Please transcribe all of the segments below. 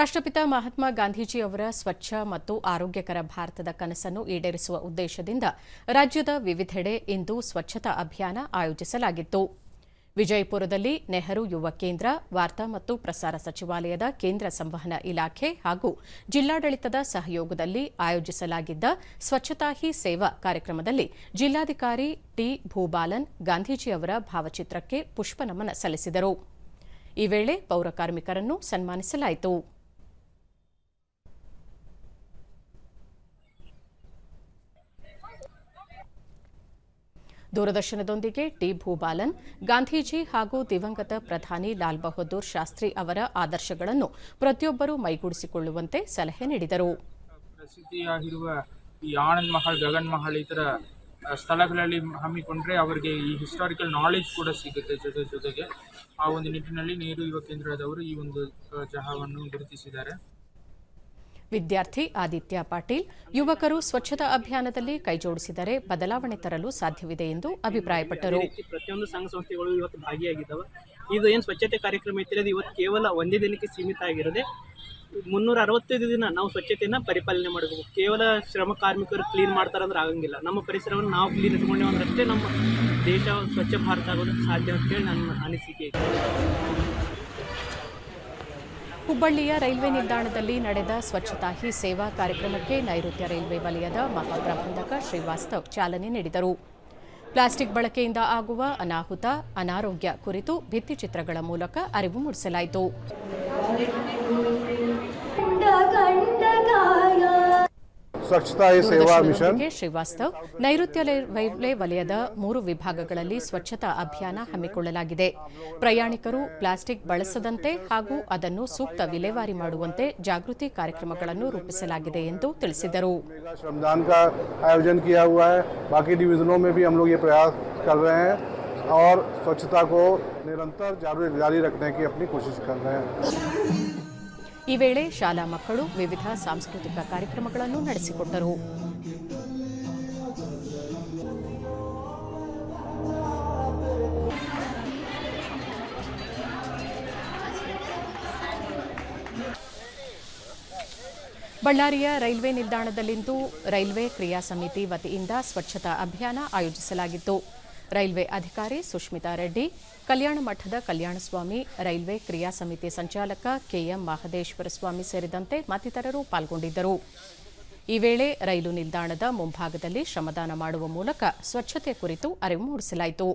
ರಾಷ್ಟ್ರಪಿತ ಮಹಾತ್ಮ ಗಾಂಧೀಜಿ ಅವರ ಸ್ವಚ್ಛ ಮತ್ತು ಆರೋಗ್ಯಕರ ಭಾರತದ ಕನಸನ್ನು ಈಡೇರಿಸುವ ಉದ್ದೇಶದಿಂದ ರಾಜ್ಯದ ವಿವಿಧೆಡೆ ಇಂದು ಸ್ವಚ್ಛತಾ ಅಭಿಯಾನ ಆಯೋಜಿಸಲಾಗಿತ್ತು. ವಿಜಯಪುರದಲ್ಲಿ ನೆಹರು ಯುವ ಕೇಂದ್ರ, ವಾರ್ತಾ ಮತ್ತು ಪ್ರಸಾರ ಸಚಿವಾಲಯದ ಕೇಂದ್ರ ಸಂವಹನ ಇಲಾಖೆ ಹಾಗೂ ಜಿಲ್ಲಾಡಳಿತದ ಸಹಯೋಗದಲ್ಲಿ ಆಯೋಜಿಸಲಾಗಿದ್ದ ಸ್ವಚ್ಛತಾ ಹಿ ಸೇವಾ ಕಾರ್ಯಕ್ರಮದಲ್ಲಿ ಜಿಲ್ಲಾಧಿಕಾರಿ ಟಿ ಭೂಬಾಲನ್ ಗಾಂಧೀಜಿ ಅವರ ಭಾವಚಿತ್ರಕ್ಕೆ ಪುಷ್ಪನಮನ ಸಲ್ಲಿಸಿದರು. ಈ ವೇಳೆ ಪೌರ ಕಾರ್ಮಿಕರನ್ನು ಸನ್ಮಾನಿಸಲಾಯಿತು. ದೂರದರ್ಶನದೊಂದಿಗೆ ಟಿ. ಭೂಬಾಲನ್, ಗಾಂಧೀಜಿ ಹಾಗೂ ದಿವಂಗತ ಪ್ರಧಾನಿ ಲಾಲ್ ಬಹದ್ದೂರ್ ಶಾಸ್ತ್ರಿ ಅವರ ಆದರ್ಶಗಳನ್ನು ಪ್ರತಿಯೊಬ್ಬರೂ ಮೈಗೂಡಿಸಿಕೊಳ್ಳುವಂತೆ ಸಲಹೆ ನೀಡಿದರು. ಪ್ರಸಿದ್ಧಿಯಾಗಿರುವ ಈ ಆನಂದ್ ಮಹಲ್, ಗಗನ್ ಮಹಲ್ ಈ ಸ್ಥಳಗಳಲ್ಲಿ ಹಮ್ಮಿಕೊಂಡ್ರೆ ಅವರಿಗೆ ಈ ಹಿಸ್ಟಾರಿಕಲ್ ನಾಲೆಜ್ ಕೂಡ ಸಿಗುತ್ತೆ ಜೊತೆ ಜೊತೆಗೆ. ಆ ಒಂದು ನಿಟ್ಟಿನಲ್ಲಿ ನೆಹರು ಯುವ ಕೇಂದ್ರದವರು ಈ ಒಂದು ಚಹಾವನ್ನು ಗುರುತಿಸಿದ್ದಾರೆ. ವಿದ್ಯಾರ್ಥಿ ಆದಿತ್ಯ ಪಾಟೀಲ್, ಯುವಕರು ಸ್ವಚ್ಛತಾ ಅಭಿಯಾನದಲ್ಲಿ ಕೈಜೋಡಿಸಿದರೆ ಬದಲಾವಣೆ ತರಲು ಸಾಧ್ಯವಿದೆ ಎಂದು ಅಭಿಪ್ರಾಯಪಟ್ಟರು. ಪ್ರತಿಯೊಂದು ಸಂಘ ಸಂಸ್ಥೆಗಳು ಇವತ್ತು ಭಾಗಿಯಾಗಿದ್ದಾವೆ. ಇದು ಏನು ಸ್ವಚ್ಛತೆ ಕಾರ್ಯಕ್ರಮ ಇತ್ತು ಇವತ್ತು ಕೇವಲ ಒಂದೇ ದಿನಕ್ಕೆ ಸೀಮಿತ ಆಗಿರದೆ. ಮುನ್ನೂರ ಅರವತ್ತೈದು ದಿನ ನಾವು ಸ್ವಚ್ಛತೆಯನ್ನು ಪರಿಪಾಲನೆ ಮಾಡಬೇಕು. ಕೇವಲ ಶ್ರಮ ಕಾರ್ಮಿಕರು ಕ್ಲೀನ್ ಮಾಡ್ತಾರಂದ್ರೆ ಆಗಂಗಿಲ್ಲ. ನಮ್ಮ ಪರಿಸರವನ್ನು ನಾವು ಕ್ಲೀನ್ ಇಟ್ಕೊಂಡೇವಂದ್ರೆ ಅಷ್ಟೇ ನಮ್ಮ ದೇಶ ಸ್ವಚ್ಛ ಭಾರತ ಆಗೋದಕ್ಕೆ ಸಾಧ್ಯ ಅಂತೇಳಿ ನನ್ನ ಅನಿಸಿಕೆ. ಹುಬ್ಬಳ್ಳಿಯ ರೈಲ್ವೆ ನಿಲ್ದಾಣದಲ್ಲಿ ನಡೆದ ಸ್ವಚ್ಛತಾ ಹಿ ಸೇವಾ ಕಾರ್ಯಕ್ರಮಕ್ಕೆ ನೈಋತ್ಯ ರೈಲ್ವೆ ವಲಯದ ಮಹಾಪ್ರಬಂಧಕ ಶ್ರೀವಾಸ್ತವ್ ಚಾಲನೆ ನೀಡಿದರು. ಪ್ಲಾಸ್ಟಿಕ್ ಬಳಕೆಯಿಂದ ಆಗುವ ಅನಾಹುತ, ಅನಾರೋಗ್ಯ ಕುರಿತು ಭಿತ್ತಿಚಿತ್ರಗಳ ಮೂಲಕ ಅರಿವು ಮೂಡಿಸಲಾಯಿತು. स्वच्छता ही सेवा मिशन ದೂರದರ್ಶನದೊಂದಿಗೆ ಶ್ರೀವಾಸ್ತವ್ ನೈಋತ್ಯ ರೈಲ್ವೆ ವಲಯದ ಮೂರು ವಿಭಾಗಗಳಲ್ಲಿ ಸ್ವಚ್ಛತಾ ಅಭಿಯಾನ ಹಮ್ಮಿಕೊಳ್ಳಲಾಗಿದೆ ಪ್ರಯಾಣಿಕರು ಪ್ಲಾಸ್ಟಿಕ್ ಬಳಸದಂತೆ ಹಾಗೂ ಅದನ್ನು ಸೂಕ್ತ ವಿಲೇವಾರಿ ಮಾಡುವಂತೆ ಜಾಗೃತಿ ಕಾರ್ಯಕ್ರಮಗಳನ್ನು ರೂಪಿಸಲಾಗಿದೆ ಎಂದು ತಿಳಿಸಿದರು मेगा श्रमदान का आयोजन किया हुआ है बाकी डिवीजनों में भी हम लोग ये प्रयास कर रहे हैं और स्वच्छता को निरंतर जारी जारी रखने की अपनी कोशिश कर रहे हैं ಈ ವೇಳೆ ಶಾಲಾ ಮಕ್ಕಳು ವಿವಿಧ ಸಾಂಸ್ಕೃತಿಕ ಕಾರ್ಯಕ್ರಮಗಳನ್ನು ನಡೆಸಿಕೊಟ್ಟರು. ಬಳ್ಳಾರಿಯ ರೈಲ್ವೆ ನಿಲ್ದಾಣದಲ್ಲಿಂದು ರೈಲ್ವೆ ಕ್ರಿಯಾ ಸಮಿತಿ ವತಿಯಿಂದ ಸ್ವಚ್ಛತಾ ಅಭಿಯಾನ ಆಯೋಜಿಸಲಾಗಿತ್ತು. ರೈಲ್ವೆ ಅಧಿಕಾರಿ ಸುಷ್ಮಿತಾ ರೆಡ್ಡಿ, ಕಲ್ಯಾಣ ಮಠದ ಕಲ್ಯಾಣಸ್ವಾಮಿ, ರೈಲ್ವೆ ಕ್ರಿಯಾ ಸಮಿತಿ ಸಂಚಾಲಕ ಕೆಎಂ ಮಹದೇಶ್ವರ ಸ್ವಾಮಿ ಸೇರಿದಂತೆ ಮತ್ತಿತರರು ಪಾಲ್ಗೊಂಡಿದ್ದರು. ಈ ವೇಳೆ ರೈಲು ನಿಲ್ದಾಣದ ಮುಂಭಾಗದಲ್ಲಿ ಶ್ರಮದಾನ ಮಾಡುವ ಮೂಲಕ ಸ್ವಚ್ಛತೆ ಕುರಿತು ಅರಿವು ಮೂಡಿಸಲಾಯಿತು.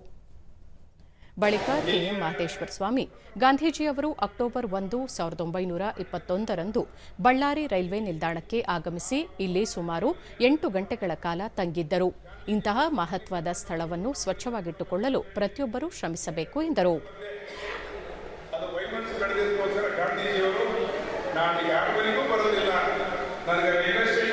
ಬಳಿಕ ಕೆಎಂ ಮಹದೇಶ್ವರ ಸ್ವಾಮಿ, ಗಾಂಧೀಜಿಯವರು ಅಕ್ಟೋಬರ್ ಒಂದು, ಸಾವಿರದ ಒಂಬೈನೂರ ಇಪ್ಪತ್ತೊಂದರಂದು ಬಳ್ಳಾರಿ ರೈಲ್ವೆ ನಿಲ್ದಾಣಕ್ಕೆ ಆಗಮಿಸಿ ಇಲ್ಲಿ ಸುಮಾರು ಎಂಟು ಗಂಟೆಗಳ ಕಾಲ ತಂಗಿದ್ದರು. ಇಂತಹ ಮಹತ್ವದ ಸ್ಥಳವನ್ನು ಸ್ವಚ್ಛವಾಗಿಟ್ಟುಕೊಳ್ಳಲು ಪ್ರತಿಯೊಬ್ಬರೂ ಶ್ರಮಿಸಬೇಕು ಎಂದರು. ನಾನು ಯಾರಿಗೂ ಬರೋದಿಲ್ಲ. ನನಗೆ